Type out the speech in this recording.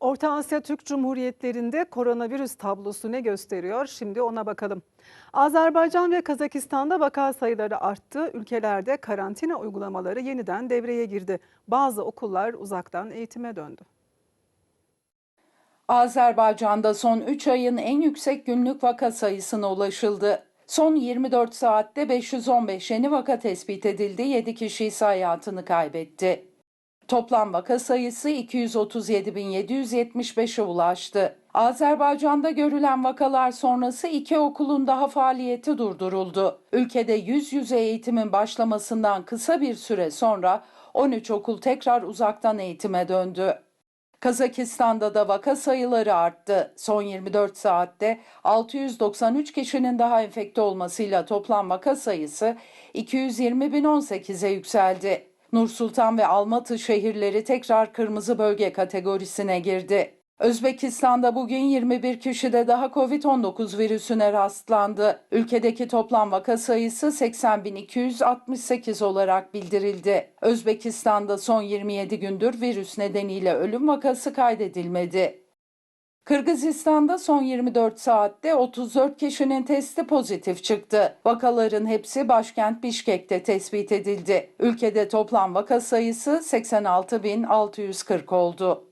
Orta Asya Türk Cumhuriyetlerinde koronavirüs tablosu ne gösteriyor? Şimdi ona bakalım. Azerbaycan ve Kazakistan'da vaka sayıları arttı. Ülkelerde karantina uygulamaları yeniden devreye girdi. Bazı okullar uzaktan eğitime döndü. Azerbaycan'da son 3 ayın en yüksek günlük vaka sayısına ulaşıldı. Son 24 saatte 515 yeni vaka tespit edildi, 7 kişi ise hayatını kaybetti. Toplam vaka sayısı 237.775'e ulaştı. Azerbaycan'da görülen vakalar sonrası iki okulun daha faaliyeti durduruldu. Ülkede yüz yüze eğitimin başlamasından kısa bir süre sonra 13 okul tekrar uzaktan eğitime döndü. Kazakistan'da da vaka sayıları arttı. Son 24 saatte 693 kişinin daha enfekte olmasıyla toplam vaka sayısı 220.018'e yükseldi. Nur Sultan ve Almatı şehirleri tekrar kırmızı bölge kategorisine girdi. Özbekistan'da bugün 21 kişide daha Covid-19 virüsüne rastlandı. Ülkedeki toplam vaka sayısı 80.268 olarak bildirildi. Özbekistan'da son 27 gündür virüs nedeniyle ölüm vakası kaydedilmedi. Kırgızistan'da son 24 saatte 34 kişinin testi pozitif çıktı. Vakaların hepsi başkent Bişkek'te tespit edildi. Ülkede toplam vaka sayısı 86.640 oldu.